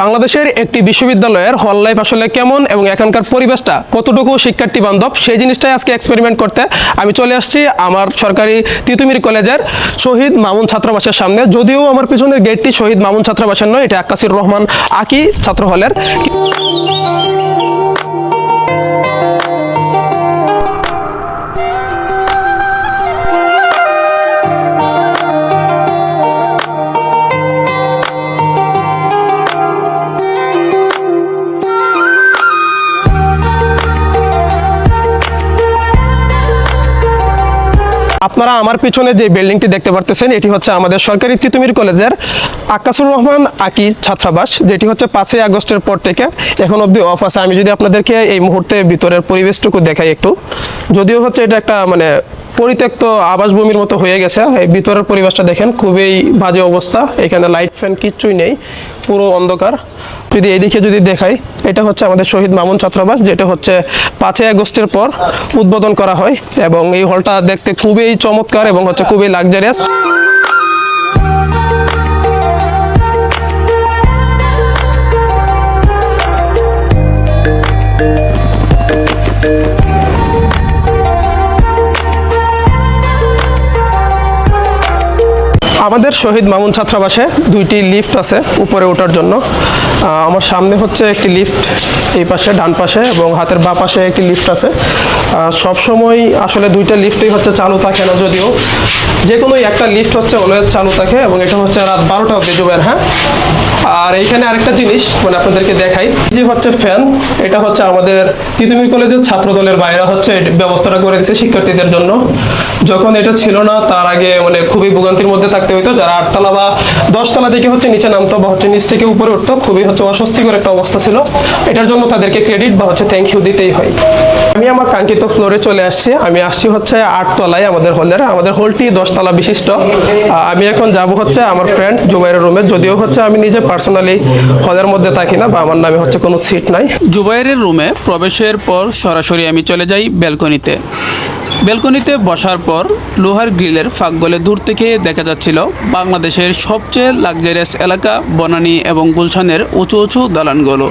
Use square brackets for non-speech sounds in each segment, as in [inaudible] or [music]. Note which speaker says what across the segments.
Speaker 1: বাংলাদেশের একটি বিশ্ববিদ্যালয়ের হল লাইফ আসলে কেমন এবং এখানকার পরিবেশটা কতটুকু শিক্ষার্থী বান্ধব, সেই জিনিসটাই আজকে এক্সপেরিমেন্ট করতে আমি চলে আসছি আমার সরকারি তিতুমির কলেজের শহীদ মামুন ছাত্রাবাসের সামনে। যদিও আমার পিছনের গেটটি শহীদ মামুন ছাত্রাবাসের নয়, এটা আকাশির রহমান আকি ছাত্র হলের। আপনারা আমার পিছনে যে বিল্ডিংটি দেখতে পারতেছেন, এটি হচ্ছে আমাদের সরকারি তিতুমির কলেজের আকাশুর রহমান আকি ছাত্রাবাস, যেটি হচ্ছে পাঁচই আগস্টের পর থেকে এখন অবধি অফ আছে। আমি যদি আপনাদেরকে এই মুহূর্তে ভিতরের পরিবেশটুকু দেখাই একটু, যদিও হচ্ছে এটা একটা মানে পরিত্যক্ত আবাসভূমির মতো হয়ে গেছে। এই ভিতরের পরিবেশটা দেখেন, খুবই বাজে অবস্থা। এখানে লাইট ফ্যান কিচ্ছুই নেই, পুরো অন্ধকার। যদি এদিকে যদি দেখাই, এটা হচ্ছে আমাদের শহীদ মামুন ছাত্রাবাস, যেটা হচ্ছে পাঁচই আগস্টের পর উদ্বোধন করা হয়। এবং এই হলটা দেখতে খুবই চমৎকার এবং হচ্ছে খুবই লাক্সারিয়াস আমাদের শহীদ মামুন ছাত্রাবাসে দুইটি লিফট আছে উপরে ওঠার জন্য। আমার সামনে হচ্ছে একটি লিফট, এই পাশে, ডান পাশে এবং হাতের বাঁ পাশে একটি লিফট আছে। সব সময় আসলে দুইটা লিফটই হচ্ছে চালু থাকে না যদিও। যে কোনো একটা লিফট হচ্ছে অলওয়েজ চালু থাকে এবং এটা হচ্ছে রাত বারোটা অব্দি জুবের হ্যাঁ? আর এইখানে আরেকটা জিনিস মানে আপনাদেরকে দেখাই। যে হচ্ছে ফ্যান, এটা হচ্ছে আমাদের তিতুমির কলেজের ছাত্র দলের বাইরে হচ্ছে ব্যবস্থাটা করে দিচ্ছে শিক্ষার্থীদের জন্য। যখন এটা ছিল না, তার আগে মানে খুবই ভোগান্তির মধ্যে থাকতে হইতো, যারা আটতলা বা দশতলা দিকে হচ্ছে নিচে নামতো বা হচ্ছে নিচ থেকে উপরে উঠতো, খুবই হচ্ছে অস্বস্তিকর একটা অবস্থা ছিল। এটার জন্য তাদেরকে ক্রেডিট বা হচ্ছে থ্যাংক ইউ দিতেই হয়। আমি আমার কাঙ্ক্ষিত ফ্লোরে চলে আসছি। আমি আসছি হচ্ছে আটতলায় আমাদের হলের আমাদের হলটি দশতলা বিশিষ্ট। আমি এখন যাব হচ্ছে আমার ফ্রেন্ড জুবাইরের রুমে যদিও হচ্ছে আমি নিজে পার্সোনালি হলের মধ্যে থাকি না বা আমার নামে হচ্ছে কোনো সিট নাই।
Speaker 2: জুবাইরের রুমে প্রবেশের পর সরাসরি আমি চলে যাই ব্যালকনিতে ব্যালকনিতে বসার পর লোহার গ্রিলের ফাঁক গলে দূর থেকে দেখা যাচ্ছিল বাংলাদেশের সবচেয়ে লাক্সারিয়াস এলাকা, বনানী এবং গুলশানের উঁচু উঁচু দালানগুলো।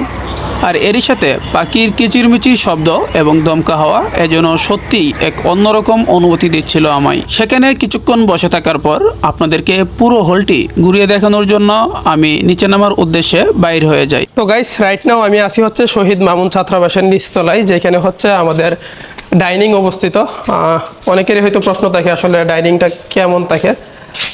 Speaker 2: আর এরই সাথে পাখির কিচিরমিচির শব্দ এবং দমকা হাওয়া এজন্য সত্যিই এক অন্যরকম অনুভূতি দিচ্ছিল আমায়। সেখানে কিছুক্ষণ বসে থাকার পর আপনাদেরকে পুরো হলটি ঘুরিয়ে দেখানোর জন্য আমি নিচে নামার উদ্দেশ্যে বাইর হয়ে যাই।
Speaker 1: তো গাইস রাইট নাও আমি আসি হচ্ছে শহীদ মামুন ছাত্রাবাসের নিচতলায়, যেখানে হচ্ছে আমাদের ডাইনিং অবস্থিত। অনেকেরই হয়তো প্রশ্ন থাকে আসলে ডাইনিংটা কেমন থাকে।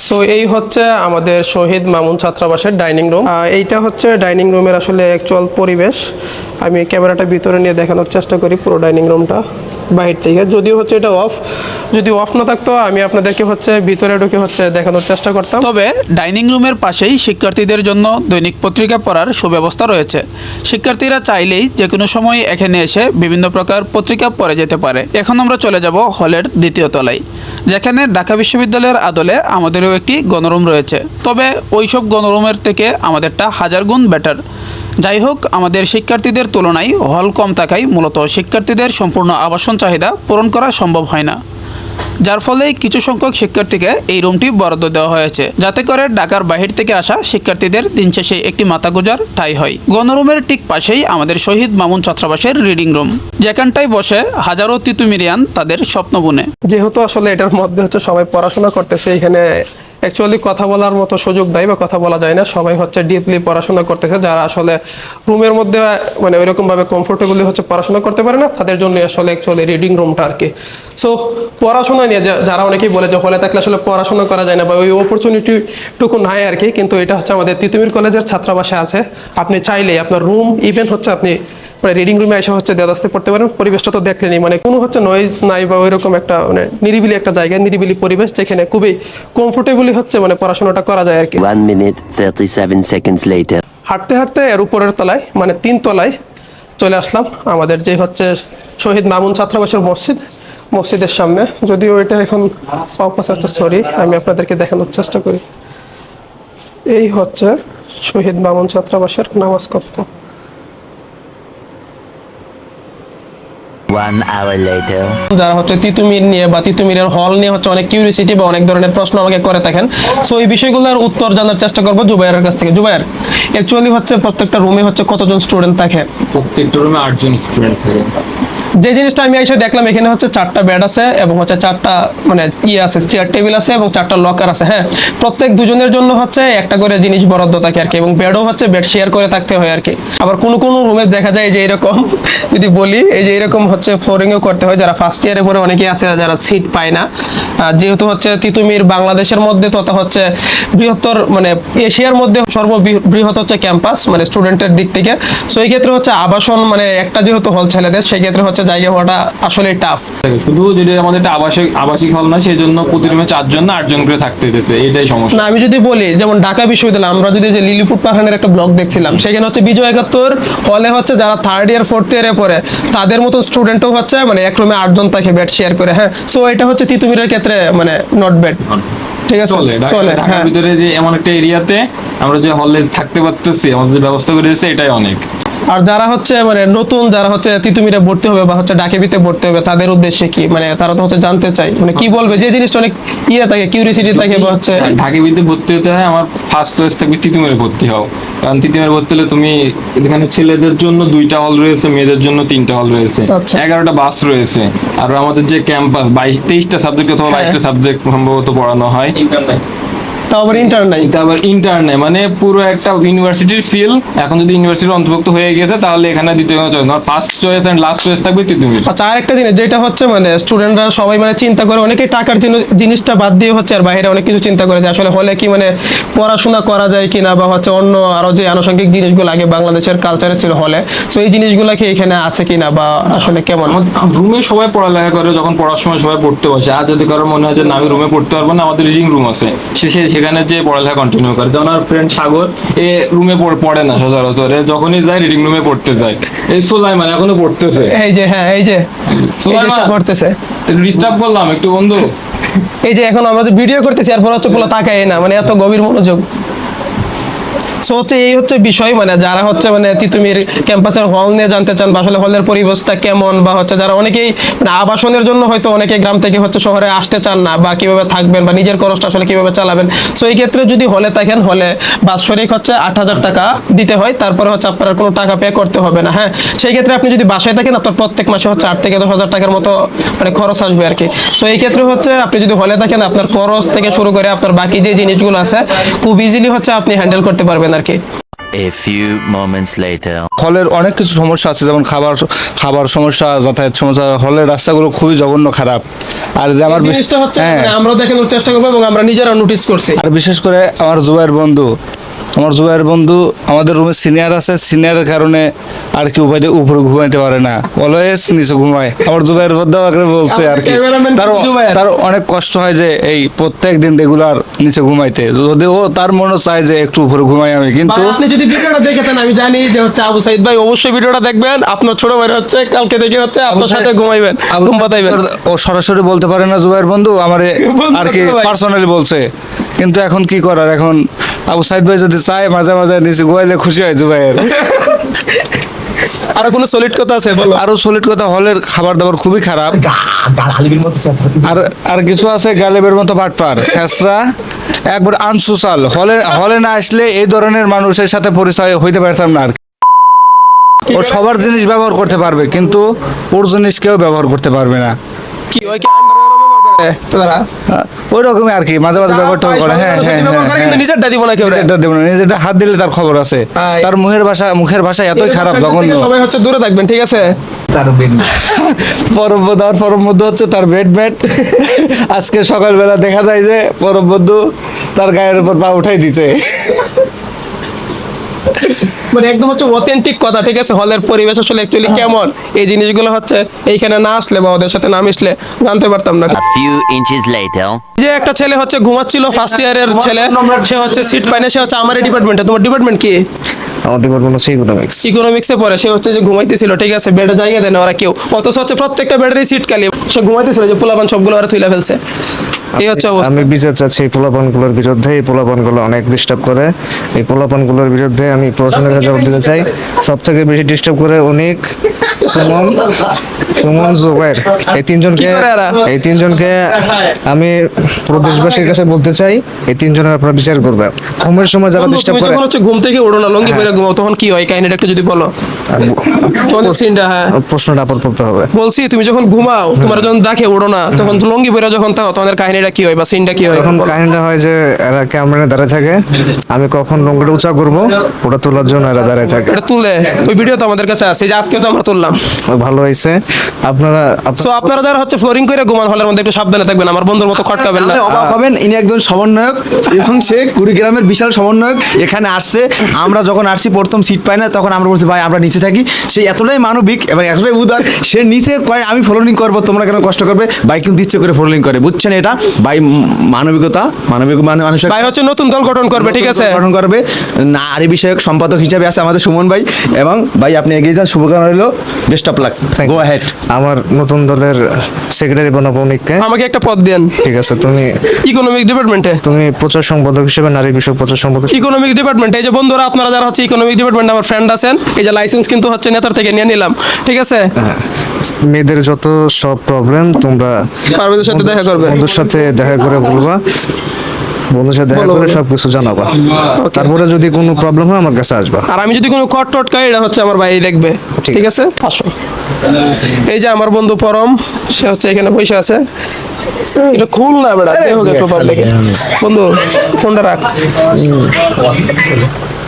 Speaker 1: সো এই হচ্ছে আমাদের শহীদ মামুন ছাত্রাবাসের ডাইনিং রুম এইটা হচ্ছে ডাইনিং রুমের আসলে অ্যাকচুয়াল পরিবেশ। আমি ক্যামেরাটা ভিতরে নিয়ে দেখানোর চেষ্টা করি পুরো ডাইনিং রুমটা বাহির থেকে। যদিও হচ্ছে এটা অফ যদি অফ না থাকতো আমি আপনাদেরকে হচ্ছে ভিতরে ঢুকে হচ্ছে দেখানোর চেষ্টা করতাম।
Speaker 2: তবে ডাইনিং রুমের পাশেই শিক্ষার্থীদের জন্য দৈনিক পত্রিকা পড়ার সুব্যবস্থা রয়েছে। শিক্ষার্থীরা চাইলেই যে কোনো সময় এখানে এসে বিভিন্ন প্রকার পত্রিকা পড়ে যেতে পারে। এখন আমরা চলে যাব হলের দ্বিতীয় তলায় যেখানে ঢাকা বিশ্ববিদ্যালয়ের আদলে আমাদেরও একটি গণরুম রয়েছে। তবে ওই সব গণরুমের থেকে আমাদেরটা হাজার গুণ বেটার যাই হোক, আমাদের শিক্ষার্থীদের তুলনায় হল কম থাকায় মূলত। শিক্ষার্থীদের সম্পূর্ণ আবাসন চাহিদা পূরণ করা সম্ভব হয় না। যার ফলে কিছু সংখ্যক শিক্ষার্থীকে এই রুমটি বরাদ্দ দেওয়া হয়েছে। যাতে করে ঢাকার বাহির থেকে আসা শিক্ষার্থীদের দিন শেষে একটি মাথা গোজার ঠাই হয়। গণরুমের ঠিক পাশেই আমাদের শহীদ মামুন ছাত্রাবাসের রিডিং রুম, যেখানটায় বসে হাজারো তিতুমিরিয়ান তাদের স্বপ্ন বুনে
Speaker 1: যেহেতু আসলে এটার মধ্যে হচ্ছে সবাই পড়াশোনা করতেছে, এখানে অ্যাকচুয়ালি কথা বলার মতো সুযোগ দেয় বা কথা বলা যায় না। সবাই হচ্ছে ডিপলি পড়াশোনা করতেছে। যারা আসলে রুমের মধ্যে মানে ওইরকম ভাবে কমফোর্টেবলি হচ্ছে পড়াশোনা করতে পারে না, তাদের জন্য আসলে অ্যাকচুয়ালি রিডিং রুমটা আর কি সো পড়াশোনা নিয়ে যারা অনেকেই বলে যে হলে থাকলে আসলে পড়াশোনা করা যায় না বা ওই অপরচুনিটিটুকু নাই আর কি কিন্তু এটা হচ্ছে আমাদের তিতুমির কলেজের ছাত্রাবাসে আছে। আপনি চাইলেই আপনার রুম ইভেন হচ্ছে আপনি মানে রিডিং রুমে এসে হচ্ছে দেদাস্তে পড়তে পারেন পরিবেশটা তো দেখলেনি মানে কোনো হচ্ছে নয়েজ নাই বা ওইরকম একটা মানে নিরিবিলি একটা জায়গা নিরিবিলি পরিবেশ যেখানে খুবই কমফোর্টেবলি হচ্ছে মানে পড়াশোনাটা করা যায় আর কি।
Speaker 3: One minute, 37 seconds later.
Speaker 1: হাঁটতে হাঁটতে এর উপরের তলায় মানে তিন তলায় চলে আসলাম আমাদের যে হচ্ছে শহীদ মামুন ছাত্রাবাসের মসজিদ মসজিদের সামনে। যদিও এটা এখন সরি আমি আপনাদেরকে দেখানোর চেষ্টা করি। এই হচ্ছে শহীদ মামুন ছাত্রাবাসের নামাজ কক্ষ।
Speaker 3: One hour later.
Speaker 1: যারা হচ্ছে তিতুমির নিয়ে বা তিতুমিরের হল নিয়ে হচ্ছে অনেক কিউরিসিটি বা অনেক ধরনের প্রশ্ন আমাকে করে থাকেন। সো এই বিষয়গুলোর উত্তর জানার চেষ্টা করব জুবাইরের কাছ থেকে। জুবাইর অ্যাকচুয়ালি হচ্ছে প্রত্যেকটা রুমে হচ্ছে কতজন স্টুডেন্ট থাকে?
Speaker 4: প্রত্যেকটা রুমে আটজন স্টুডেন্ট থাকে।
Speaker 1: যে জিনিসটা আমি এসে দেখলাম, এখানে হচ্ছে চারটা বেড আছে এবং হচ্ছে চারটা মানে ইয়ে আছে চেয়ার টেবিল আছে এবং চারটা লকার আছে হ্যাঁ? প্রত্যেক দুজনের জন্য হচ্ছে একটা করে জিনিস বরাদ্দ থাকে আর কি এবং বেডও হচ্ছে বেড শেয়ার করে থাকতে হয় আর কি। আবার কোনো কোনো রুমে দেখা যায় যে এরকম, [laughs] যদি বলি, এই যে এরকম হচ্ছে ফ্লোরিংও করতে হয়, যারা ফার্স্ট ইয়ারে পরে অনেকেই আছে, যারা সিট পায় না। যেহেতু হচ্ছে তিতুমির বাংলাদেশের মধ্যে তথা হচ্ছে বৃহত্তর মানে এশিয়ার মধ্যে সর্ববৃহৎ হচ্ছে ক্যাম্পাস মানে স্টুডেন্টের দিক থেকে। সো এই ক্ষেত্রে হচ্ছে আবাসন মানে একটা যেহেতু হল ছেলেদের, সেই ক্ষেত্রে হচ্ছে জায়গা হওয়াটা আসলে টাফ
Speaker 4: শুধু যদি আমাদের একটা আবাসিক আবাসিক হল না সেই জন্য প্রতি রুমে চারজন না আটজন করে থাকতে হইতেছে এটাই সমস্যা।
Speaker 1: না আমি যদি বলি যেমন ঢাকা বিশ্ববিদ্যালয় আমরা যদি যে লিলিপুর পাহাড়ের একটা ব্লগ দেখছিলাম সেখানে হচ্ছে বিজয় একাত্তর হলে হচ্ছে যারা থার্ড ইয়ার ফোর্থ ইয়ারে পড়ে তাদের মতো স্টুডেন্টও হচ্ছে মানে এক রুমে আটজন থাকে বেড শেয়ার করে হ্যাঁ? সো এটা হচ্ছে তিতুমিরের ক্ষেত্রে মানে নট বেড ঠিক আছে?
Speaker 4: চলে
Speaker 1: চলে
Speaker 4: ঢাকার
Speaker 1: হ্যাঁ।
Speaker 4: ভিতরে যে এমন একটা এরিয়াতে আমরা যে হলে থাকতে পারতেছি আমাদের ব্যবস্থা করে দিয়েছে এটাই অনেক।
Speaker 1: আর যারা হচ্ছে মানে নতুন যারা হচ্ছে তিতুমিরে ভর্তি হবে বা হচ্ছে ডাকেবিতে ভর্তি হবে তাদের উদ্দেশ্যে কি? মানে তারা তো হচ্ছে জানতে চাই মানে কি বলবে? যে জিনিসটা অনেক ইয়ে থাকে কিউরিসিটি থাকে বা হচ্ছে
Speaker 4: বিদ্যে ভর্তি হতে হয় আমার ফার্স্ট চয়েস থাকবে তিতুমিরে ভর্তি হও কারণ তিতুমিরে ভর্তি হলে তুমি এখানে ছেলেদের জন্য দুইটা হল রয়েছে মেয়েদের জন্য তিনটা হল রয়েছে।
Speaker 1: আচ্ছা।
Speaker 4: এগারোটা বাস রয়েছে। আর আমাদের যে ক্যাম্পাস বাইশ তেইশটা সাবজেক্ট অথবা
Speaker 1: হ্যাঁ।
Speaker 4: বাইশটা সাবজেক্ট সম্ভবত পড়ানো হয়।
Speaker 1: তাও আবার ইন্টার নাই?
Speaker 4: এটা আবার ইন্টারনে মানে পুরো একটা ইউনিভার্সিটির ফিল এখন যদি ইউনিভার্সিটির অন্তর্ভুক্ত হয়ে গেছে তাহলে এখানে দ্বিতীয় চয়েস না। First choice and last choice থাকবে তিতুমির
Speaker 1: আচ্ছা আরেকটা জিনিস যেটা হচ্ছে মানে স্টুডেন্টরা সবাই মানে চিন্তা করে অনেকেই টাকার জিনি- জিনিসটা বাদ দিয়ে হচ্ছে আর বাইরে অনেক কিছু চিন্তা করে যে আসলে হলে কি মানে পড়াশোনা করা যায় কিনা বা হচ্ছে অন্য আরও যে আনুষঙ্গিক জিনিসগুলো আগে বাংলাদেশের কালচারে ছিল হলে। সো এই জিনিসগুলো কি এখানে আছে কিনা বা আসলে কেমন?
Speaker 4: রুমে সবাই পড়ালেখা করে যখন পড়ার সময় সবাই পড়তে বসে। আর যদি কারোর মনে হয় যে না আমি রুমে পড়তে পারব না আমাদের রিডিং রুম আছে। সে সেখানে যে পড়ালেখা কন্টিনিউ করে যেমন আমার ফ্রেন্ড সাগর এ রুমে পড়ে না সচরাচর যখনই যায় রিডিং রুমে পড়তে যায়। এই সোলাইমান এখনও পড়তেছে।
Speaker 1: এই যে হ্যাঁ এই যে
Speaker 4: সোলাইমান
Speaker 1: পড়তেছে।
Speaker 4: ডিস্টার্ব করলাম একটু বন্ধু।
Speaker 1: এই যে এখন আমরা যে ভিডিও করতেছি আর এরপর হচ্ছে পোলা তাকায় না মানে এত গভীর মনোযোগ। সো হচ্ছে এই হচ্ছে বিষয় মানে যারা হচ্ছে মানে তিতুমির ক্যাম্পাসের হল নিয়ে জানতে চান বা আসলে হলের পরিবেশটা কেমন বা হচ্ছে যারা অনেকেই মানে আবাসনের জন্য হয়তো অনেকে গ্রাম থেকে হচ্ছে শহরে আসতে চান না বা কীভাবে থাকবেন বা নিজের খরচটা আসলে কীভাবে চালাবেন। সো এই ক্ষেত্রে যদি হলে থাকেন, হলে বাৎসরিক হচ্ছে আট হাজার টাকা দিতে হয়, তারপরে হচ্ছে আপনার কোনো টাকা পে করতে হবে না হ্যাঁ? সেই ক্ষেত্রে আপনি যদি বাসায় থাকেন, আপনার প্রত্যেক মাসে হচ্ছে আট থেকে দশ হাজার টাকার মতো মানে খরচ আসবে আর কি। সো এই ক্ষেত্রে হচ্ছে আপনি যদি হলে থাকেন, আপনার খরচ থেকে শুরু করে আপনার বাকি যে জিনিসগুলো আছে, খুব ইজিলি হচ্ছে আপনি হ্যান্ডেল করতে পারবেন। আর কি
Speaker 3: A few moments later.
Speaker 5: হলের অনেক কিছু সমস্যা আছে যেমন খাবার খাবার সমস্যা যাতায়াত সমস্যা হলের রাস্তাগুলো খুবই জঘন্য খারাপ। আর আমার বিশেষটা
Speaker 1: জিনিসটা হচ্ছে
Speaker 5: হ্যাঁ।
Speaker 1: মানে আমরা দেখানোর চেষ্টা করব এবং আমরা নিজেরা নোটিস করছি।
Speaker 5: আর বিশেষ করে আমার জুবাইয়ের বন্ধু আমার জুবাইয়ের বন্ধু আমাদের রুমে সিনিয়র আছে সিনিয়রের কারণে আর কি উপায় উপরে ঘুমাইতে পারে না। অলওয়েজ নিচে ঘুমায়। আমার জুবাইয়ের বন্ধু আমাকে বলছে আর কি তার তার অনেক কষ্ট হয় যে এই প্রত্যেক দিন রেগুলার নিচে ঘুমাইতে। যদি ও তার মনে চায় যে একটু উপরে ঘুমাই আমি কিন্তু
Speaker 1: আপনি যদি ভিডিওটা দেখেছেন আমি জানি যে হচ্ছে আবু সাইদ ভাই অবশ্যই ভিডিওটা দেখবেন। আপনার ছোট ভাই হচ্ছে কালকে দেখে হচ্ছে আপনার সাথে ঘুমাইবেন ঘুম পাতাইবেন।
Speaker 5: ও সরাসরি বলতে পারে না জুবাইর বন্ধু আমারে আর কি পার্সোনালি বলছে। কিন্তু এখন কি করার এখন আবু সাইদ ভাই যদি চায় মাঝে মাঝে নিচে ঘুমাইলে খুশি হয় জুবাইয়ের
Speaker 1: আর কোনো সলিড কথা আছে বলো।
Speaker 5: আরও সলিড কথা হলের খাবার দাবার খুবই খারাপ। আর আর কিছু আছে গালেবের মতো বাটপার। শেষরা একবার আনসোশাল। হলে হলে না আসলে এই ধরনের মানুষের সাথে পরিচয় হইতে পারতাম না আর ও সবার জিনিস ব্যবহার করতে পারবে কিন্তু ওর জিনিস কেউ ব্যবহার করতে পারবে না।
Speaker 1: কি ওই তারা
Speaker 5: রকমই আর কি মাঝে মাঝে ব্যবহার করে হ্যাঁ হ্যাঁ
Speaker 1: করে
Speaker 5: হ্যাঁ।
Speaker 1: নিজেরটা দিব না কেউ
Speaker 5: নিজেরটা দেবো না নিজেরটা হাত দিলে তার খবর আছে। তার মুখের ভাষা মুখের ভাষা এতই খারাপ জঘন্য।
Speaker 1: সবাই হচ্ছে দূরে থাকবেন ঠিক আছে? [laughs]
Speaker 5: পরম বন্ধু আর পরম বন্ধু হচ্ছে তার বেড বেড [laughs] আজকে সকালবেলা দেখা যায় যে পরম বন্ধু তার গায়ের উপর পা উঠাই দিছে। [laughs]
Speaker 1: মানে একদম হচ্ছে অথেন্টিক কথা ঠিক আছে? হলের পরিবেশ আসলে অ্যাকচুয়ালি কেমন? এই জিনিসগুলো হচ্ছে এইখানে না আসলে বা ওদের সাথে না মিশলে জানতে পারতাম না। যে একটা ছেলে হচ্ছে ঘুমাচ্ছিল ফার্স্ট ইয়ারের ছেলে সে হচ্ছে সিট পায় না সে হচ্ছে আমার ডিপার্টমেন্টে তোমার ডিপার্টমেন্ট কি?
Speaker 6: আমার ডিপার্টমেন্ট হচ্ছে ইকোনমিক্স
Speaker 1: ইকোনমিক্সে পড়ে সে হচ্ছে যে ঘুমাইতেছিল ঠিক আছে? বেডে জায়গা দেয় না ওরা কেউ। অথচ হচ্ছে প্রত্যেকটা বেডেরই সিট খালি। সে ঘুমাইতেছিল যে পোলাপান সবগুলো ওরা তুলে ফেলছে। এই হচ্ছে অবস্থা।
Speaker 6: আমি বিচার চাচ্ছি এই পোলাপানগুলোর বিরুদ্ধে এই পোলাপানগুলো অনেক ডিস্টার্ব করে। এই পোলাপানগুলোর বিরুদ্ধে আমি প্রশাসনের কাছে জবাব দিতে চাই। সব থেকে বেশি ডিস্টার্ব করে অনেক সুমন সুমন জুবাইর এই তিনজনকে? এই তিনজনকে আমি প্রদেশবাসীর কাছে বলতে চাই এই তিনজনের আপনারা বিচার করবেন। ঘুমের সময় যারা ডিস্টার্ব করে
Speaker 1: হচ্ছে ঘুম থেকে ওড়ো না লঙ্গি পরে ঘুমাও তখন কি হয়? কাহিনীটা একটু যদি বলো। তোমাদের সিনটা হ্যাঁ।
Speaker 6: প্রশ্নটা করতে হবে।
Speaker 1: বলছি তুমি যখন ঘুমাও তোমার যখন ডাকে ওড়ো না তখন লঙ্গি পরে যখন থাকো তোমাদের কাহিনীটা কি হয় বা সিনটা কি হয়?
Speaker 6: তখন কাহিনীটা হয় যে এরা ক্যামেরা দাঁড়িয়ে থাকে। আমি কখন লঙ্গিটা উঁচা করব ওটা তোলার জন্য এরা দাঁড়িয়ে থাকে।
Speaker 1: এটা তুলে ওই ভিডিও তো আমাদের কাছে আছে যে আজকে তো আমরা তুললাম।
Speaker 6: ভালো হয়েছে। আপনারা
Speaker 1: সো আপনারা যারা হচ্ছে ফ্লোরিং করে ঘুমান হলের মধ্যে একটু সাবধানে থাকবেন আমার বন্ধুর মতো খটকাবেন না।
Speaker 7: অবাক হবেন ইনি একজন সমন্বয়ক এবং সে কুড়িগ্রামের বিশাল সমন্বয়ক এখানে আসছে। আমরা যখন আসছি প্রথম সিট পাই না তখন আমরা বলছি ভাই আমরা নিচে থাকি। সে এতটাই মানবিক এবং এতটাই উদার সে নিচে কয় আমি ফলোলিং করব তোমরা কেন কষ্ট করবে? ভাই কিন্তু ইচ্ছে করে ফলোলিং করে বুঝছেন এটা? ভাই মানবিকতা মানবিক মানে- মানুষের
Speaker 1: ভাই হচ্ছে নতুন দল গঠন করবে ঠিক আছে?
Speaker 7: গঠন করবে। নারী বিষয়ক সম্পাদক হিসেবে আছে আমাদের সুমন ভাই। এবং ভাই আপনি এগিয়ে যান। শুভকামনা রইল। Best of luck go
Speaker 6: you.
Speaker 7: Head
Speaker 6: আমার নতুন দলের সেক্রেটারি বানাবো অনিককে
Speaker 1: আমাকে একটা পদ দেন
Speaker 6: ঠিক আছে তুমি
Speaker 1: ইকোনমিক ডিপার্টমেন্টে
Speaker 6: তুমি প্রচার সম্পাদক হিসেবে নারী বিষয়ক প্রচার সম্পাদক
Speaker 1: ইকোনমিক ডিপার্টমেন্ট এই যে বন্ধুরা আপনারা যারা হচ্ছে ইকোনমিক ডিপার্টমেন্ট আমার ফ্রেন্ড আছেন এই যে লাইসেন্স কিন্তু হচ্ছে নেতার থেকে নিয়ে নিলাম। ঠিক আছে?
Speaker 6: হ্যাঁ। মেয়েদের যত সব প্রবলেম তোমরা
Speaker 1: পারভেজের সাথে দেখা করবে।
Speaker 6: বন্ধুর সাথে দেখা করে বলবা। বন্ধুর সাথে দেখা করে
Speaker 1: বলো।
Speaker 6: সব কিছু জানাবা তারপরে যদি কোনো প্রবলেম হয় আমার কাছে আসবা।
Speaker 1: আর আমি যদি কোনো কট টট খাই এটা হচ্ছে আমার ভাই দেখবে।
Speaker 6: ঠিক
Speaker 1: আছে। আসো। এই যে আমার বন্ধু পরম সে হচ্ছে এখানে বসে আছে। এটা খুল না বেড়া দেহ একটু পাবলিকে বন্ধু ফোনটা রাখ।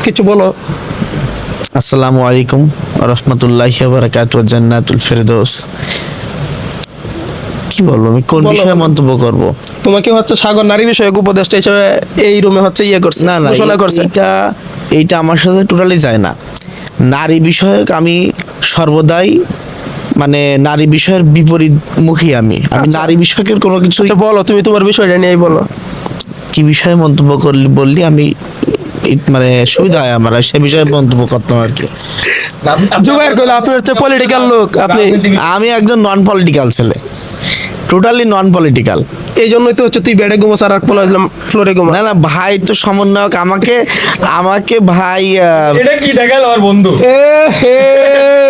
Speaker 1: কিছু বলো।
Speaker 8: আসসালামু আলাইকুম। রহমতুল্লাহ বারাকাত জান্নাতুল ফেরদৌস। কি বলব? আমি কোন বিষয়ে মন্তব্য করব?
Speaker 1: তোমাকে হচ্ছে সাগর নারী বিষয়ক উপদেষ্টা হিসেবে এই রুমে হচ্ছে ইয়ে করছে
Speaker 8: না না
Speaker 1: ঘোষণা করছে।
Speaker 8: এইটা এইটা আমার সাথে টোটালি যায় না। নারী বিষয়ক আমি সর্বদাই মানে নারী বিষয়ের বিপরীত মুখী আমি। আমি
Speaker 1: আচ্ছা।
Speaker 8: নারী বিষয়কের কোনো কিছু
Speaker 1: আচ্ছা বলো তুমি তোমার বিষয়টা নিয়েই বলো।
Speaker 8: কি বিষয়ে মন্তব্য করলি বললি আমি এই- মানে সুবিধা হয় আমার সে বিষয়ে মন্তব্য করতাম আর কি।
Speaker 1: জুবাইর কইলে আপনি হচ্ছে পলিটিক্যাল লোক আপনি
Speaker 8: আমি একজন নন পলিটিক্যাল ছেলে। টোটালি নন পলিটিক্যাল
Speaker 1: এই জন্যই তো হচ্ছে তুই বেডে ঘুমো আর পোলা ইসলাম ফ্লোরে ঘুমা
Speaker 8: না না ভাই তো সমন্বয়ক আমাকে আমাকে ভাই
Speaker 4: এটা কি দেখাল আমার বন্ধু?
Speaker 1: এ হে।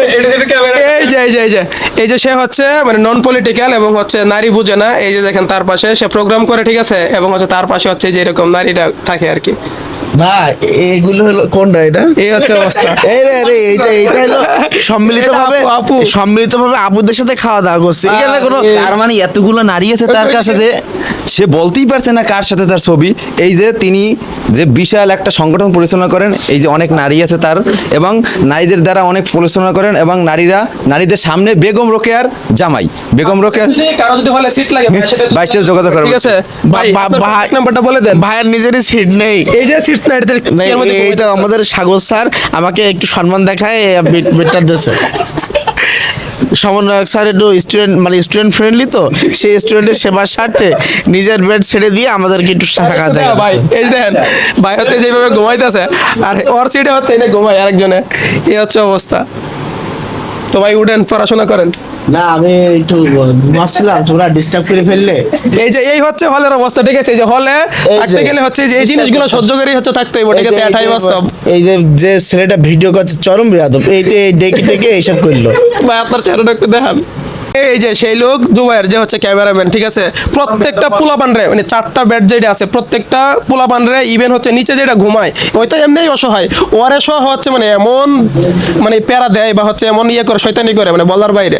Speaker 4: এটা- এটা ক্যামেরা-
Speaker 1: এই যে এই যে এই যে এই যে সে হচ্ছে মানে নন পলিটিক্যাল এবং হচ্ছে নারী বুঝে না এই যে দেখেন তার পাশে সে প্রোগ্রাম করে ঠিক আছে? এবং হচ্ছে তার পাশে হচ্ছে যে এরকম নারীরা থাকে আর কি।
Speaker 8: না এগুলো হলো কোনটা এটা?
Speaker 1: এই হচ্ছে অবস্থা।
Speaker 8: এই রে রে এইটা এইটা হলো সম্মিলিত ভাবে
Speaker 1: আপু, আপু।
Speaker 8: সম্মিলিত ভাবে আপুদের সাথে খাওয়া দাওয়া করছে। এখানে কোনো
Speaker 7: তার মানে এতগুলো নারী আছে তার কাছে যে সে বলতেই পারছে না কার সাথে তার ছবি। এই যে তিনি যে বিশাল একটা সংগঠন পরিচালনা করেন এই যে অনেক নারী আছে তার এবং নারীদের দ্বারা অনেক পরিচালনা করেন এবং নারীরা নারীদের সামনে বেগম রোকেয়ার জামাই। বেগম রোকেয়ার
Speaker 1: কারও যদি হলে সিট লাগে ভাইয়ের সাথে
Speaker 7: যোগাযোগ করবে।
Speaker 1: ঠিক আছে ভাই
Speaker 8: ভাই-
Speaker 1: নাম্বারটা বলে দেন।
Speaker 8: ভাইয়ের নিজেরই সিট নেই।
Speaker 1: এই যে সিট
Speaker 8: এইটা আমাদের সাগর স্যার আমাকে একটু সম্মান দেখায় বেটার দিয়েছে। সমন্বয়ক স্যার একটু স্টুডেন্ট মানে স্টুডেন্ট ফ্রেন্ডলি তো সেই স্টুডেন্টের সেবার স্বার্থে নিজের বেড ছেড়ে দিয়ে আমাদেরকে একটু টাকা
Speaker 1: ভাই
Speaker 8: জায়গা
Speaker 1: ভাই এই দেখেন ভাই হচ্ছে যেভাবে ঘুমাইতেছে আর ওর সিটে হচ্ছে এটা ঘুমাই আরেকজনে এই হচ্ছে অবস্থা। তো ভাই উঠেন পড়াশোনা করেন।
Speaker 8: না আমি একটু ঘুমাচ্ছিলাম তোমরা ডিস্টার্ব করে ফেললে।
Speaker 1: এই যে এই হচ্ছে হলের অবস্থা ঠিক আছে? এই যে হলে থাকতে গেলে হচ্ছে যে এই জিনিসগুলো সহ্য করেই হচ্ছে থাকতে হইব ঠিক আছে?
Speaker 8: যে-
Speaker 1: এটাই বাস্তব।
Speaker 8: এই যে যে ছেলেটা ভিডিও করছে চরম বিয়াদব এই যে ডেকে ডেকে এইসব করল।
Speaker 1: ভাই আপনার চেহারাটা একটু দেখান। এই যে সেই লোক জুবাইর যে হচ্ছে ক্যামেরাম্যান ঠিক আছে? প্রত্যেকটা পোলাপান রে মানে চারটা বেড যেটা আছে প্রত্যেকটা পোলাপান রে ইভেন হচ্ছে নিচে যেটা ঘুমায় ওই তো এমনিই অসহায়। ওয়ারে সহ হচ্ছে মানে এমন মানে প্যারা দেয় বা হচ্ছে এমন ইয়ে করে শয়তানি করে মানে বলার বাইরে।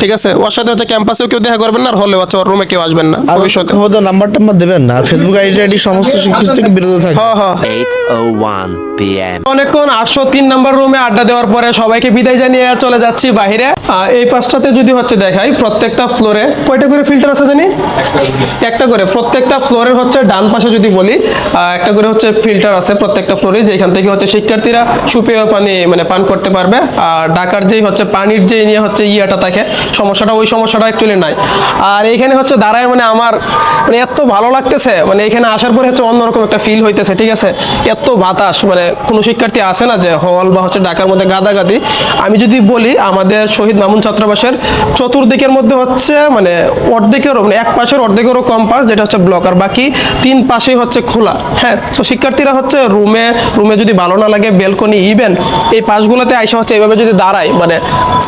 Speaker 1: ঠিক আছে? ওর সাথে হচ্ছে ক্যাম্পাসেও কেউ দেখা করবেন না আর হলে হচ্ছে ওর রুমে কেউ আসবেন না ভবিষ্যতে।
Speaker 8: নাম্বার টাম্বার দেবেন না ফেসবুক আইডি আইডি সমস্ত কিছু থেকে বিরত থাকে
Speaker 1: হ্যাঁ হ্যাঁ।
Speaker 3: 8:01 p.m.
Speaker 1: অনেকক্ষণ আটশো তিন রুমে আড্ডা দেওয়ার পরে সবাইকে বিদায় জানিয়ে চলে যাচ্ছি আহ, এই যদি হচ্ছে দেখাই প্রত্যেকটা ফ্লোরে কয়টা করে ফিল্টার আছে জানি? একটা করে। প্রত্যেকটা ফ্লোরের হচ্ছে ডান পাশে যদি বলি একটা করে হচ্ছে ফিল্টার আছে প্রত্যেকটা ফ্লোরে যেখান থেকে হচ্ছে শিক্ষার্থীরা সুপেয় পানি মানে পান করতে পারবে। আর ঢাকার যেই হচ্ছে পানির যে নিয়ে হচ্ছে ইয়েটা থাকে সমস্যাটা ওই সমস্যাটা অ্যাকচুয়ালি নাই। আর এখানে হচ্ছে দাঁড়ায় মানে আমার মানে এত ভালো লাগতেছে মানে এখানে আসার পরে হচ্ছে অন্যরকম একটা ফিল হইতেছে ঠিক আছে? এত বাতাস মানে কোনো শিক্ষার্থী আসে না যে হল বা হচ্ছে ঢাকার মধ্যে গাদাগাদি। আমি যদি বলি, আমাদের শহীদ মামুন ছাত্রাবাসের চতুর্দিকের মধ্যে হচ্ছে মানে অর্ধেকেরও মানে এক পাশের অর্ধেকেরও কম পাশ যেটা হচ্ছে ব্লক, আর বাকি তিন পাশেই হচ্ছে খোলা। হ্যাঁ তো শিক্ষার্থীরা হচ্ছে রুমে রুমে যদি ভালো না লাগে, বেলকনি ইভেন এই পাশগুলোতে আইসা হচ্ছে এইভাবে যদি দাঁড়ায় মানে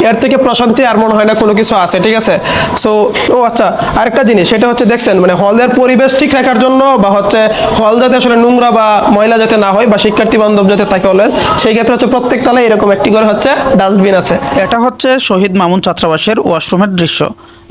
Speaker 1: এর থেকে প্রশান্তি আর মনে হয় না কোনো কিছু আছে, ঠিক আছে? সো ও আচ্ছা আরেকটা জিনিস, সেটা হচ্ছে দেখছেন মানে হলের পরিবেশ ঠিক রাখার জন্য বা হচ্ছে হল যাতে আসলে নোংরা বা ময়লা যাতে না হয় বা শিক্ষার্থী বান্ধব যাতে থাকে অলওয়েজ সেই ক্ষেত্রে হচ্ছে প্রত্যেক তলায় এরকম একটি করে হচ্ছে ডাস্টবিন আছে।
Speaker 2: এটা হচ্ছে শহীদ মামুন ছাত্রাবাসের ওয়াশরুমের দৃশ্য।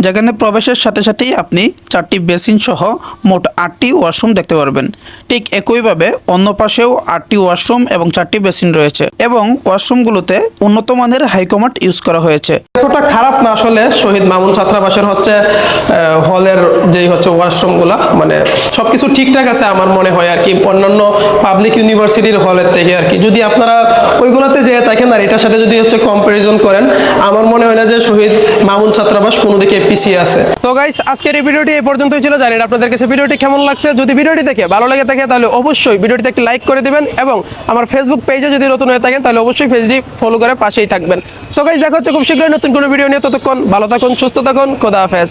Speaker 2: যেখানে প্রবেশের সাথে সাথেই আপনি চারটি বেসিন সহ মোট আটটি ওয়াশরুম দেখতে পারবেন। ঠিক একইভাবে অন্য পাশেও আটটি ওয়াশরুম এবং চারটি বেসিন রয়েছে এবং ওয়াশরুমগুলোতে উন্নত মানের হাইকমার্ট ইউজ করা হয়েছে।
Speaker 1: এতটা খারাপ না আসলে শহীদ মামুন ছাত্রাবাসের হচ্ছে হলের যেই হচ্ছে ওয়াশরুমগুলা মানে সবকিছু ঠিকঠাক আছে আমার মনে হয় আর কি। অন্যান্য পাবলিক ইউনিভার্সিটির হলের থেকে আর কি। যদি আপনারা ওইগুলোতে যেয়ে থাকেন আর এটার সাথে যদি হচ্ছে কম্পারিজন করেন, আমার মনে হয় না যে শহীদ মামুন ছাত্রাবাস কোনো দিকে পিছিয়ে আছে। তো গাইস আজকের এই ভিডিওটি এই পর্যন্তই ছিল। জানি আপনাদের কাছে ভিডিওটি কেমন লাগছে। যদি ভিডিওটি দেখে ভালো লাগে থাকে, তাহলে অবশ্যই ভিডিওটিতে একটি লাইক করে দিবেন এবং আমার ফেসবুক পেজে যদি নতুন হয়ে থাকেন, তাহলে অবশ্যই পেজটি ফলো করে পাশেই থাকবেন। সো গাইস দেখা হচ্ছে খুব শীঘ্রই নতুন কোনো ভিডিও নিয়ে। ততক্ষণ ভালো থাকুন, সুস্থ থাকুন, খোদা হাফেজ।